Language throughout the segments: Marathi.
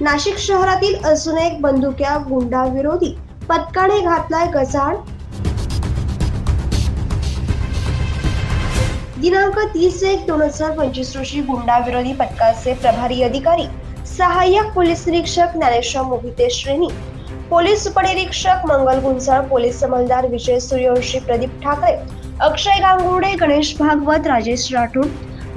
नाशिक शहरातील असून एक बंदुक्या गुंडाविरोधी. पथकाने घातलाय गजाड दिनांक तीस एक दोन हजार पंचवीस रोजी गुंडाविरोधी पथकाचे प्रभारी अधिकारी सहाय्यक पोलीस निरीक्षक ज्ञानेश्वर मोहिते श्रेणी पोलीस उपनिरीक्षक मंगल गुंजाळ पोलीस अंमलदार विजय सूर्यवंशी प्रदीप ठाकरे अक्षय गांगुडे गणेश भागवत राजेश राठोड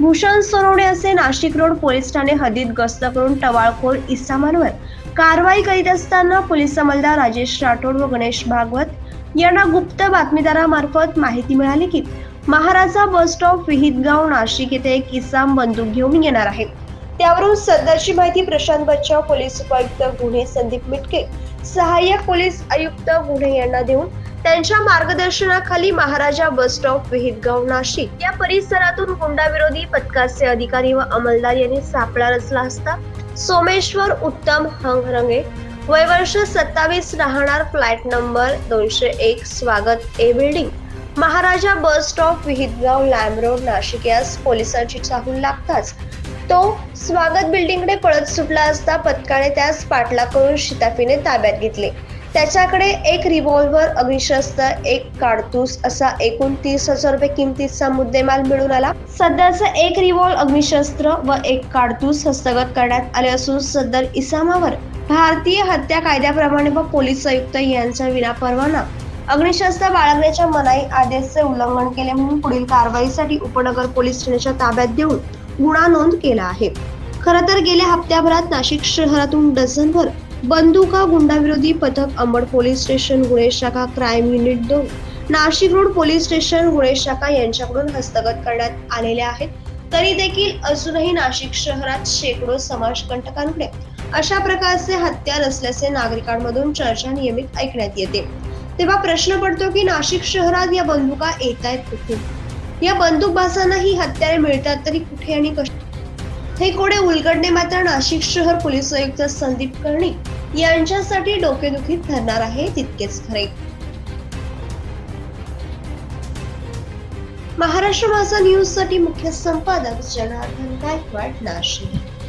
भूषण सोनवणे असे नाशिक रोड पोलीस ठाणे हद्दीत गस्त करून टवाळखोर इसामांवर कारवाई करीत असताना पोलीस अंमलदार राजेश राठोड व गणेश भागवत यांना गुप्त बातमीदारामार्फत माहिती मिळाली की महाराजा बस स्टॉप विहितगाव नाशिक येथे एक इसाम बंदूक घेऊन येणार आहे. त्यावरून सदरची माहिती प्रशांत बच्चाव पोलीस उपायुक्त गुन्हे संदीप मिटके सहाय्यक पोलीस आयुक्त गुन्हे यांना देऊन त्यांच्या मार्गदर्शनाखाली महाराजा बस स्टॉप विहितगाव नाशिक या परिसरातून गुंडाविरोधी पथकाचे अधिकारी व अंमलदार यांनी सापळा रचला असता सोमेश्वर उत्तम हंगरंगे वय वर्ष सत्तावीस राहणार फ्लॅट नंबर दोनशे एक स्वागत A building Maharaja bus stop Vihitgaon Lam road Nashik यास पोलिसांची चाहूल लागताच. तो स्वागत बिल्डिंगकडे पळत सुटला असता पथकाने त्यास पाठलाग करून शिताफीने ताब्यात घेतले. त्याच्याकडे एक रिव्हॉल्व्हर अग्निशस्त्र एक काडतूस असा एकूण तीस हजार रुपये किमतीचा मुद्देमाल मिळून आला. सध्याचा एक रिव्हॉल्व अग्निशस्त्र व एक काडतूस हस्तगत करण्यात आले असून सदर इसामावर भारतीय हत्या कायद्याप्रमाणे व पोलीस आयुक्त यांचा विनापरवाना अग्निशस्त्र बाळगण्याच्या मनाई आदेशचे उल्लंघन केले म्हणून पुढील कारवाईसाठी उपनगर पोलीस स्टेशनच्या ताब्यात देऊन गुन्हा नोंद केला आहे. खर तर गेल्या हप्त्याभरात नाशिक शहरातून डझनभर बंदुका गुंडाविरोधी पथक अंबड पोलीस स्टेशन गुन्हे शाखा क्राईम युनिट दोन नाशिक रोड पोलीस स्टेशन गुन्हे शाखा यांच्याकडून हस्तगत करण्यात आलेल्या आहेत. तरी देखील अजूनही नाशिक शहरात शेकडो समाजकंटकांकडे अशा प्रकारचे हत्यार असल्याचे नागरिकांमधून चर्चा नियमित ऐकण्यात येते. तेव्हा प्रश्न पडतो की नाशिक शहरात या बंदुका येत आहेत कुठे? या बंदूकबाजांना ही हत्यारे मिळतात तरी कुठे आणि कशी? हे कोडे उलगडणे मात्र नाशिक शहर पोलीस आयुक्त संदीप कर्णिक यांच्यासाठी डोकेदुखी ठरणार आहे तितकेच खरे. महाराष्ट्र माझा न्यूजसाठी मुख्य संपादक जनार्दन गायकवाड नाशिक.